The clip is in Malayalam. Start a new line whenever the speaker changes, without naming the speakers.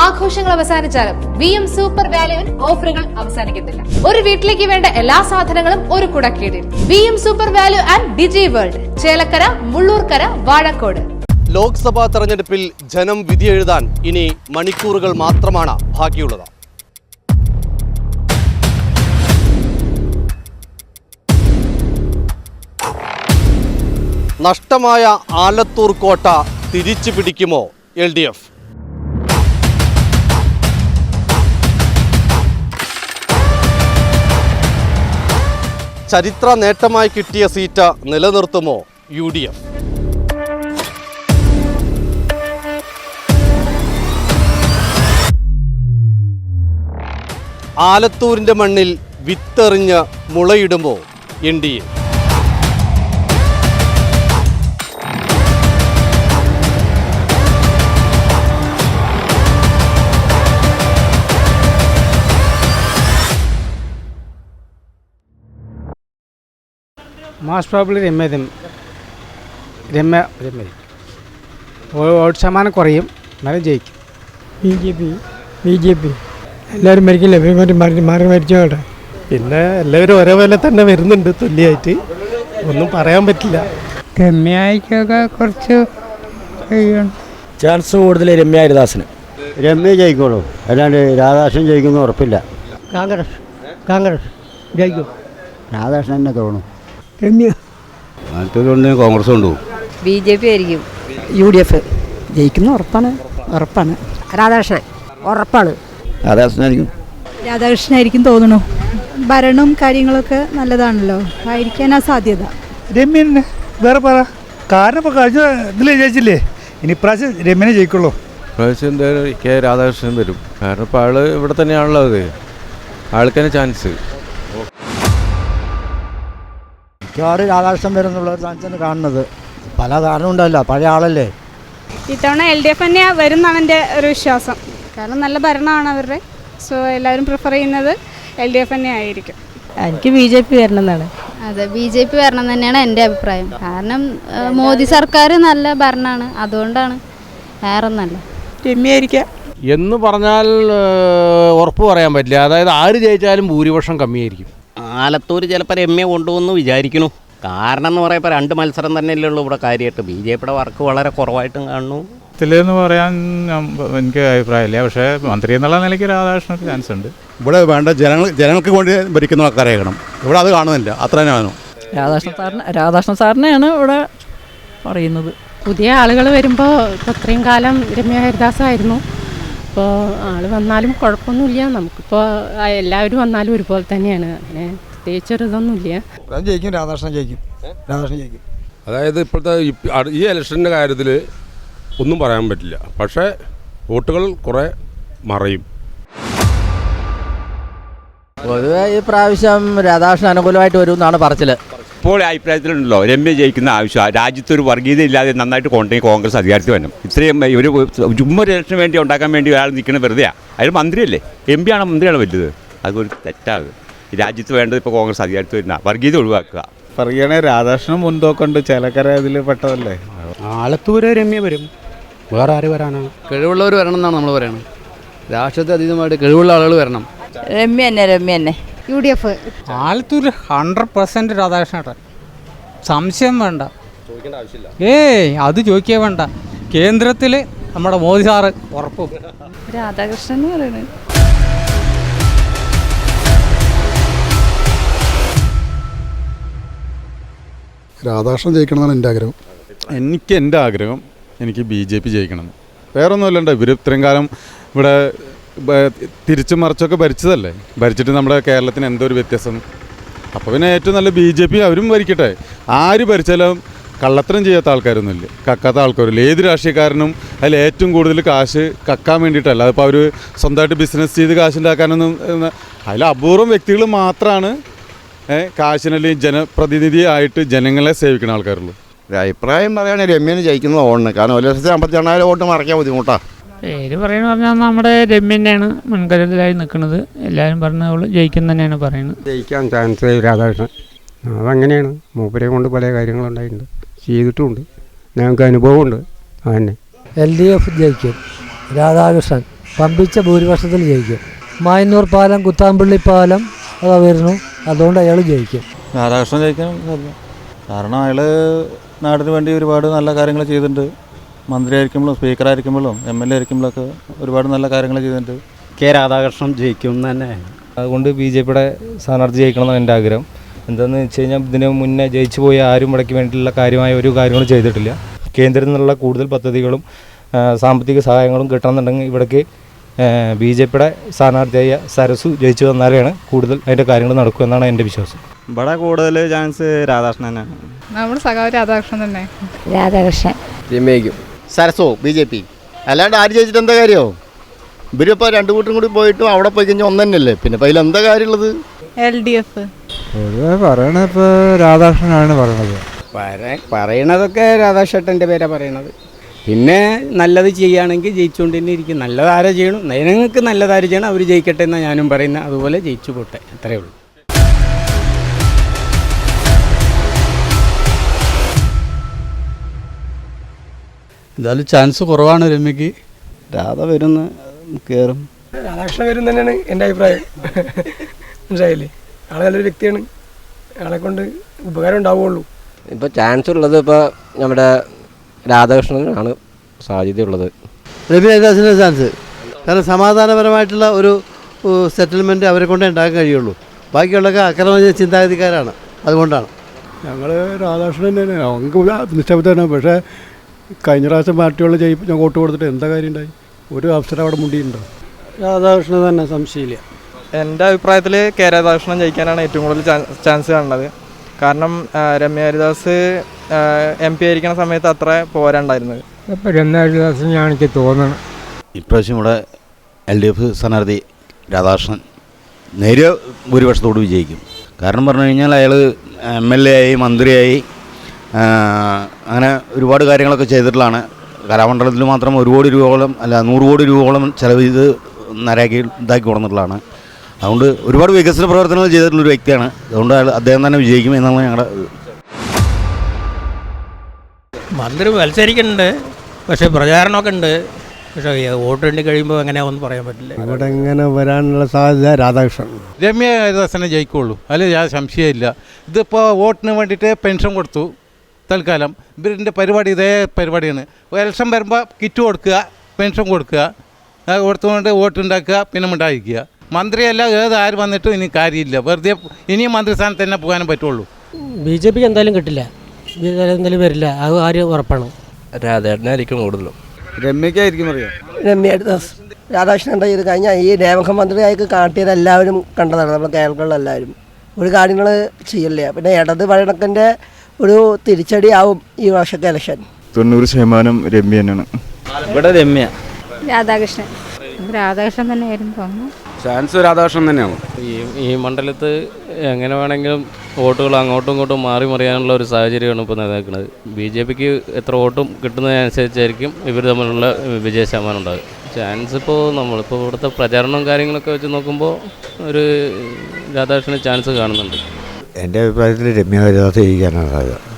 ആഘോഷങ്ങൾ അവസാനിച്ചാലും വി എം സൂപ്പർ വാല്യുവിൽ ഓഫറുകൾ അവസാനിക്കുന്നില്ല ഒരു വീട്ടിലേക്ക് വേണ്ട എല്ലാ സാധനങ്ങളും ഒരു കുടക്കീടിൽ. V M super value and digi world Chelakkara Mullurkara Vazhakode.
Lok Sabha തെരഞ്ഞെടുപ്പിൽ ജനം വിധി വിധിയെഴുതാൻ ഇനി മണിക്കൂറുകൾ മാത്രമാണ് ബാക്കിയുള്ളത്. നഷ്ടമായ ആലത്തൂർ കോട്ട തിരിച്ചു പിടിക്കുമോ എൽ ഡി എഫ്? ചരിത്ര നേട്ടമായി കിട്ടിയ സീറ്റ് നിലനിർത്തുമോ യു ഡി എഫ്? ആലത്തൂരിന്റെ മണ്ണിൽ വിത്തെറിഞ്ഞ് മുളയിടുമോ N D A?
Most probably Ramya Ramya Ramya. Vote ശതമാനം കുറയും. എന്നാലും ജയിക്കും.
B J P B J P. എല്ലാവരും മരിക്കില്ല? മാറി മാറി മരിച്ചോട്ടെ
പിന്നെ എല്ലാവരും ഒരേപോലെ തന്നെ വരുന്നുണ്ട് തുല്യമായിട്ട്. ഒന്നും പറയാൻ പറ്റില്ല.
രമ്യായിക്കൊക്കെ കുറച്ച്
ചാൻസ് കൂടുതൽ രമ്യ ഹരിദാസിന്.
രമ്യ ജയിക്കുള്ളൂ. അല്ലാണ്ട് രാധാകൃഷ്ണൻ ജയിക്കുന്ന ഉറപ്പില്ല.
കോൺഗ്രസ് കോൺഗ്രസ് ജയിക്കും?
രാധാകൃഷ്ണൻ തന്നെ തോന്നും.
രമ്യ
മറ്റൊരുണ്ട് കോൺഗ്രസ് കൊണ്ടുപോകും
ബി ജെ പി ആയിരിക്കും.
യു ഡി എഫ് ജയിക്കുന്ന ഉറപ്പാണ്. ഉറപ്പാണ്.
രാധാകൃഷ്ണൻ. ഉറപ്പാണ്.
രാധാകൃഷ്ണനായിരിക്കും.
രാധാകൃഷ്ണനായിരിക്കും തോന്നുന്നു. ഭരണവും കാര്യങ്ങളൊക്കെ നല്ലതാണല്ലോ. ആയിരിക്കാനാ സാധ്യത.
രമ്യനെ വേറെ പറ. കാരണം ഇപ്പോൾ കഴിഞ്ഞ ഇതിലേ ജയിച്ചില്ലേ? ഇനി പ്രാവശ്യം രമ്യനെ ജയിക്കുള്ളൂ.
പ്രാവശ്യം എന്തായാലും കെ രാധാകൃഷ്ണൻ വരും. കാരണം ഇപ്പോൾ ആൾ ഇവിടെ തന്നെയാണല്ലോ അത്. ആൾക്കന്നെ ചാൻസ്
മിക്കവാറും രാധാകൃഷ്ണൻ വരുന്നുള്ള ഒരു ചാൻസാണ് കാണുന്നത്. പല കാരണം ഉണ്ടല്ലോ പഴയ ആളല്ലേ?
ഇത്തവണ എൽ ഡി എഫ് തന്നെയാണ് വരുന്നാണ് എന്റെ ഒരു വിശ്വാസം. കാരണം നല്ല ഭരണമാണ് അവരുടെ. സോ എല്ലാവരും പ്രിഫർ ചെയ്യുന്നത് എൽ ഡി എഫ് തന്നെ ആയിരിക്കും.
എനിക്ക് ബി ജെ പി വരണം എന്നാണ്
അതെ ബി ജെ പി വരണം തന്നെയാണ് എന്റെ അഭിപ്രായം. കാരണം മോദി സർക്കാർ നല്ല ഭരണമാണ് അതുകൊണ്ടാണ് വേറെ ഒന്നല്ല
രമ്യായിരിക്കാം
എന്ന് പറഞ്ഞാൽ ഉറപ്പ് പറയാൻ പറ്റില്ല. അതായത് ആര് ജയിച്ചാലും ഭൂരിപക്ഷം കമ്മിയായിരിക്കും.
ആലത്തൂർ ചിലപ്പോൾ രമ്യ കൊണ്ടുവന്ന് വിചാരിക്കുന്നു. കാരണം എന്ന് പറയുമ്പോൾ രണ്ട് മത്സരം തന്നെയല്ലേ ഉള്ളൂ ഇവിടെ കാര്യമായിട്ട്. ബി ജെ പിയുടെ വർക്ക് വളരെ കുറവായിട്ടും കാണുന്നു.
എന്ന് പറയാൻ എനിക്ക് അഭിപ്രായമില്ല. പക്ഷേ മന്ത്രി എന്നുള്ള നിലയ്ക്ക് രാധാകൃഷ്ണന് ചാൻസ് ഉണ്ട്.
ഇവിടെ വേണ്ട ജനങ്ങൾ ജനങ്ങൾക്ക് വേണ്ടി ഭരിക്കുന്ന ആൾക്കാരായിരിക്കണം ഇവിടെ അത് കാണുന്നില്ല. അത്ര തന്നെ വേണം
രാധാകൃഷ്ണൻ സാറിന് രാധാകൃഷ്ണൻ സാറിനെയാണ് ഇവിടെ പറയുന്നത്.
പുതിയ ആളുകൾ വരുമ്പോൾ ഇപ്പോൾ ഇത്രയും കാലം രമ്യ ഹരിദാസ് ആയിരുന്നു ഇപ്പോൾ ആൾ വന്നാലും കുഴപ്പമൊന്നുമില്ല നമുക്കിപ്പോൾ എല്ലാവരും വന്നാലും ഒരുപോലെ തന്നെയാണ്. അങ്ങനെ പ്രത്യേകിച്ചൊരു ഇതൊന്നുമില്ല
ജയിക്കും. രാധാകൃഷ്ണൻ ജയിക്കും. രാധാകൃഷ്ണൻ ജയിക്കും.
അതായത് ഇപ്പോഴത്തെ ഈ- ഈ ഇലക്ഷന്റെ കാര്യത്തിൽ ഒന്നും പറയാൻ പറ്റില്ല. പക്ഷേ വോട്ടുകൾ കുറേ മറയും.
പൊതുവെ ഈ പ്രാവശ്യം രാധാകൃഷ്ണൻ അനുകൂലമായിട്ട് വരും എന്നാണ് പറച്ചിൽ.
ഇപ്പോൾ അഭിപ്രായത്തിലുണ്ടല്ലോ. രമ്യ ജയിക്കുന്ന ആവശ്യം. രാജ്യത്ത് ഒരു വർഗീയത ഇല്ലാതെ നന്നായിട്ട് കൊണ്ടുപോയി കോൺഗ്രസ് അധികാരത്തിൽ വരണം ഇത്രയും ഒരു ജുമ്മ ഇലക്ഷന് വേണ്ടി ഉണ്ടാക്കാൻ വേണ്ടി ഒരാൾ നിൽക്കുന്ന വെറുതെ അയാൾ മന്ത്രിയല്ലേ? എം പി ആണോ മന്ത്രിയാണ് വലുത്? അതൊരു തെറ്റാകും രാജ്യത്ത് വേണ്ടത് ഇപ്പോൾ കോൺഗ്രസ് അധികാരത്തിൽ വരുന്ന വർഗീയത ഒഴിവാക്കുക.
പറയുകയാണെ രാധാകൃഷ്ണൻ മുൻതോക്കുണ്ട് ചിലക്കര ഇതിൽ പെട്ടതല്ലേ?
ആലത്തൂര് രമ്യ വരും. വേറെ ആര് വരാനാണ്
കഴിവുള്ളവർ വരണം എന്നാണ് നമ്മൾ പറയുന്നത് രാഷ്ട്രീയത്തെ അതീതമായിട്ട് കഴിവുള്ള ആളുകൾ വരണം.
രമ്യ തന്നെ രമ്യ തന്നെ.
U D F.
Alathur hundred percent Radhakrishnan സംശയം വേണ്ട. ഏയ് അത് ചോദിക്കേ വേണ്ട. കേന്ദ്രത്തിൽ നമ്മുടെ മോദി സാറ് ഉറപ്പും.
രാധാകൃഷ്ണൻ എന്ന് പറയുന്നത്
രാധാകൃഷ്ണൻ ജയിക്കണമെന്നാണ് എന്റെ ആഗ്രഹം.
എനിക്ക് എന്റെ ആഗ്രഹം എനിക്ക് ബി ജെ പി ജയിക്കണം. വേറൊന്നുമല്ലണ്ട? ഇവർ ഇത്രയും കാലം ഇവിടെ തിരിച്ചും മറിച്ചൊക്കെ ഭരിച്ചതല്ലേ? ഭരിച്ചിട്ട് നമ്മുടെ കേരളത്തിന് എന്തോ ഒരു വ്യത്യാസം? അപ്പോൾ പിന്നെ ഏറ്റവും നല്ല ബി ജെ പി അവരും ഭരിക്കട്ടെ. ആര് ഭരിച്ചാലും കള്ളത്തരം ചെയ്യാത്ത ആൾക്കാരൊന്നുമില്ല. കക്കാത്ത ആൾക്കാരില്ല. ഏത് രാഷ്ട്രീയക്കാരനും അതിൽ ഏറ്റവും കൂടുതൽ കാശ് കക്കാൻ വേണ്ടിയിട്ടല്ല. അതിപ്പോൾ അവർ സ്വന്തമായിട്ട് ബിസിനസ് ചെയ്ത് കാശുണ്ടാക്കാനൊന്നും അതിൽ അപൂർവം വ്യക്തികൾ മാത്രമാണ് കാശിനല്ലേ കാശിനല്ലെങ്കിൽ ജനപ്രതിനിധിയായിട്ട് ജനങ്ങളെ സേവിക്കുന്ന ആൾക്കാരുള്ളൂ.
അഭിപ്രായം പറയുകയാണെങ്കിൽ രമ്യന് ജയിക്കുന്ന ഓണിന് കാരണം ഒരു ലക്ഷത്തി അമ്പത്തി എണ്ണായിരം വോട്ട് മറക്കാൻ ബുദ്ധിമുട്ടാണ്
പേര് പറയുന്നത് പറഞ്ഞാൽ നമ്മുടെ രമ്യന്നെയാണ് മുൻകരുതലായി നിൽക്കുന്നത് എല്ലാവരും പറഞ്ഞ അവൾ ജയിക്കും തന്നെയാണ് പറയുന്നത്.
ജയിക്കാൻ ചാൻസ് രാധാകൃഷ്ണൻ അതങ്ങനെയാണ്. മൂപ്പരെ കൊണ്ട് പല കാര്യങ്ങളുണ്ടായിട്ടുണ്ട്. ചെയ്തിട്ടുമുണ്ട്. ഞങ്ങൾക്ക് അനുഭവമുണ്ട്. അതന്നെ.
എൽ ഡി എഫ് ജയിക്കും. രാധാകൃഷ്ണൻ
പമ്പിച്ച ഭൂരിപക്ഷത്തിൽ ജയിക്കും. മായന്നൂർ പാലം കുത്താമ്പള്ളി പാലം അതാ വരുന്നു. അതുകൊണ്ട് അയാൾ ജയിക്കും.
രാധാകൃഷ്ണൻ ജയിക്കും കാരണം അയാൾ നാടിന് വേണ്ടി ഒരുപാട് നല്ല കാര്യങ്ങൾ ചെയ്തിട്ടുണ്ട്. മന്ത്രിയായിരിക്കുമ്പോഴും സ്പീക്കറായിരിക്കുമ്പോഴും എം എൽ എ ആയിരിക്കുമ്പോഴൊക്കെ ഒരുപാട് നല്ല കാര്യങ്ങൾ ചെയ്തിട്ടുണ്ട്.
കെ രാധാകൃഷ്ണൻ ജയിക്കും തന്നെ.
അതുകൊണ്ട് ബി ജെ പിയുടെ സ്ഥാനാർത്ഥി ജയിക്കണം എന്നാണ് എന്റെ ആഗ്രഹം. എന്താണെന്ന് വെച്ച് കഴിഞ്ഞാൽ ഇതിന് മുന്നേ ജയിച്ചു പോയി ആരും ഇടയ്ക്ക് വേണ്ടിയിട്ടുള്ള കാര്യമായ ഒരു കാര്യങ്ങളും ചെയ്തിട്ടില്ല. കേന്ദ്രത്തിൽ നിന്നുള്ള കൂടുതൽ പദ്ധതികളും സാമ്പത്തിക സഹായങ്ങളും കിട്ടണമെന്നുണ്ടെങ്കിൽ ഇവിടേക്ക് ബി ജെ പിയുടെ സ്ഥാനാർത്ഥിയായ സരസു ജയിച്ചു വന്നാലാണ് കൂടുതൽ അതിന്റെ കാര്യങ്ങൾ നടക്കുക എന്നാണ് എന്റെ വിശ്വാസം.
ഇവിടെ കൂടുതൽ ചാൻസ് രാധാകൃഷ്ണൻ തന്നെയാണ്.
നമ്മുടെ സഖാവ് രാധാകൃഷ്ണൻ തന്നെ.
രാധാകൃഷ്ണൻ.
രമ്യയ്ക്കും
സരസോ ബി ജെ പി. അല്ലാണ്ട് ആര് ജയിച്ചിട്ട് എന്താ കാര്യമോ ഇവരിപ്പോൾ രണ്ടു കൂട്ടരും കൂടി പോയിട്ടും അവിടെ പോയി കഴിഞ്ഞാൽ ഒന്ന് തന്നെയല്ലേ പിന്നെ ഇപ്പം അതിൽ എന്താ കാര്യമുള്ളത്?
L D F.
പൊതുവെ പറയണത് ഇപ്പോൾ രാധാകൃഷ്ണനാണ് പറയണത്.
പറയണതൊക്കെ രാധാകൃഷ്ണന്റെ പേരാ പറയണത്. പിന്നെ നല്ലത് ചെയ്യുകയാണെങ്കിൽ ജയിച്ചുകൊണ്ട് തന്നെ ഇരിക്കും നല്ലതാരെ ചെയ്യണം? നിങ്ങൾക്ക് നല്ലതാര് ചെയ്യണം? അവർ ജയിക്കട്ടെ എന്നാണ് ഞാനും പറയുന്നത്. അതുപോലെ ജയിച്ചു പോട്ടെ. അത്രയേ ഉള്ളൂ.
എന്തായാലും ചാൻസ് കുറവാണ് രമ്യക്ക്.
രാധ വരുന്ന കയറും
രാധാകൃഷ്ണൻ വരും തന്നെയാണ് എന്റെ അഭിപ്രായം. മനസ്സിലായില്ലേ? ആളെ നല്ലൊരു വ്യക്തിയാണ്. ആളെ കൊണ്ട് ഉപകാരം ഉണ്ടാവുള്ളൂ.
ഇപ്പോൾ ചാൻസ് ഉള്ളത് ഇപ്പോൾ നമ്മുടെ രാധാകൃഷ്ണനാണ് സാധ്യതയുള്ളത്.
രവി ഹരിദാസിന്റെ ചാൻസ് കാരണം സമാധാനപരമായിട്ടുള്ള ഒരു സെറ്റിൽമെന്റ് അവരെ കൊണ്ടേ ഉണ്ടാക്കാൻ കഴിയുള്ളൂ. ബാക്കിയുള്ളൊക്കെ അക്രമ ചിന്താഗതിക്കാരാണ്. അതുകൊണ്ടാണ്.
ഞങ്ങൾ രാധാകൃഷ്ണൻ തന്നെയാണ്. അവർക്ക് നിശ്ചയത്താണ് പക്ഷേ കഴിഞ്ഞ പ്രാവശ്യം പാർട്ടിയോട് ജയി ഞാൻ വോട്ട് കൊടുത്തിട്ട് എന്താ കാര്യം ഉണ്ടായി? ഒരു അവസരം അവിടെ മുണ്ടിയിട്ടുണ്ടോ?
രാധാകൃഷ്ണൻ തന്നെ സംശയമില്ല.
എന്റെ അഭിപ്രായത്തിൽ കെ രാധാകൃഷ്ണൻ ജയിക്കാനാണ് ഏറ്റവും കൂടുതൽ ചാൻസ് കാണുന്നത്. കാരണം രമ്യ ഹരിദാസ് എം പി ആയിരിക്കുന്ന സമയത്ത് അത്ര പോരാണ്ടായിരുന്നത്
ഇപ്പം ഹരിദാസ് ഞാൻ എനിക്ക് തോന്നണം.
ഇപ്രാവശ്യം ഇവിടെ എൽ ഡി എഫ് സ്ഥാനാർത്ഥി രാധാകൃഷ്ണൻ നേരിയ ഭൂരിപക്ഷത്തോട് വിജയിക്കും. കാരണം പറഞ്ഞു കഴിഞ്ഞാൽ അയാൾ എം എൽ എ ആയി മന്ത്രിയായി അങ്ങനെ ഒരുപാട് കാര്യങ്ങളൊക്കെ ചെയ്തിട്ടുള്ളതാണ്. കലാമണ്ഡലത്തിൽ മാത്രം ഒരു കോടി രൂപയോളം അല്ല നൂറ് കോടി രൂപയോളം ചിലവ് ചെയ്ത് നരാക്കി ഇതാക്കി കൊടുത്തിട്ടുള്ളതാണ് അതുകൊണ്ട് ഒരുപാട് വികസന പ്രവർത്തനങ്ങൾ ചെയ്തിട്ടുള്ള ഒരു വ്യക്തിയാണ്. അതുകൊണ്ട് അയാൾ അദ്ദേഹം തന്നെ വിജയിക്കും എന്നാണ് ഞങ്ങളുടെ
മന്ത്രി മത്സരിക്കുന്നുണ്ട്. പക്ഷേ പ്രചാരണമൊക്കെ ഉണ്ട്. പക്ഷേ വോട്ട് വേണ്ടി കഴിയുമ്പോൾ എങ്ങനെയാണെന്ന് പറയാൻ പറ്റില്ല.
ഇവിടെ ഇങ്ങനെ വരാനുള്ള സാധ്യത രാധാകൃഷ്ണൻ
രമ്യ ഹരിദാസനെ ജയിക്കുള്ളൂ. അതിൽ യാതൊരു സംശയമില്ല ഇതിപ്പോൾ വോട്ടിന് വേണ്ടിയിട്ട് പെൻഷൻ കൊടുത്തു. തൽക്കാലം. ഇവരിന്റെ പരിപാടി ഇതേ പരിപാടിയാണ്. ഇലക്ഷൻ വരുമ്പോൾ കിറ്റ് കൊടുക്കുക പെൻഷൻ കൊടുക്കുക അത് കൊടുത്തുകൊണ്ട് വോട്ട് ഉണ്ടാക്കുക പിന്നെ ഉണ്ടായിരിക്കുക മന്ത്രിയല്ല ഏത് ആര് വന്നിട്ടും ഇനി കാര്യമില്ല. വെറുതെ ഇനിയും മന്ത്രിസ്ഥാനത്ത് തന്നെ പോകാനും പറ്റുള്ളൂ.
ബി ജെ പിക്ക് എന്തായാലും കിട്ടില്ല. എന്തായാലും വരില്ല. അത് ആര് ഉറപ്പാണ്.
രാധേട്ടനായിരിക്കും കൂടുതലും.
രമ്യക്കായിരിക്കും അറിയാം.
രമ്യ രാധാകൃഷ്ണൻ എന്താ ചെയ്ത് കഴിഞ്ഞാൽ ഈ രേഖമന്ത്രിയായി കാട്ടിയത് എല്ലാവരും കണ്ടതാണ്. നമ്മുടെ കേരളത്തിലുള്ള എല്ലാവരും. ഒരു കാര്യങ്ങൾ ചെയ്യല്ലേ? പിന്നെ ഇടത് പഴക്കന്റെ ഒരു തിരിച്ചടി ആവും ഈ വർഷത്തെ ഇലക്ഷൻ.
തൊണ്ണൂറ് ശതമാനം രമ്യ തന്നെയാണ്. ഇവിടെ രമ്യ.
രാധാകൃഷ്ണൻ. രാധാകൃഷ്ണൻ തന്നെയായിരുന്നു തോന്നുന്നു.
ചാൻസ് രാധാകൃഷ്ണൻ തന്നെയാണ്
ഈ ഈ മണ്ഡലത്ത് എങ്ങനെ വേണമെങ്കിലും വോട്ടുകൾ അങ്ങോട്ടും ഇങ്ങോട്ടും മാറി മറിയാനുള്ള ഒരു സാഹചര്യമാണ് ഇപ്പോൾ നിലനിൽക്കുന്നത്. ബി ജെ പിക്ക് എത്ര വോട്ടും കിട്ടുന്നതിനനുസരിച്ചായിരിക്കും ഇവർ തമ്മിലുള്ള വിജയ ശതമാനം ഉണ്ടാകുക ചാൻസ് ഇപ്പോൾ നമ്മളിപ്പോൾ ഇവിടുത്തെ പ്രചാരണവും കാര്യങ്ങളൊക്കെ വെച്ച് നോക്കുമ്പോൾ ഒരു രാധാകൃഷ്ണന് ചാൻസ് കാണുന്നുണ്ട്.
എന്റെ അഭിപ്രായത്തിൽ രമ്യ ഹരിദാസ് ജയിക്കാനാണ് സാധ്യത.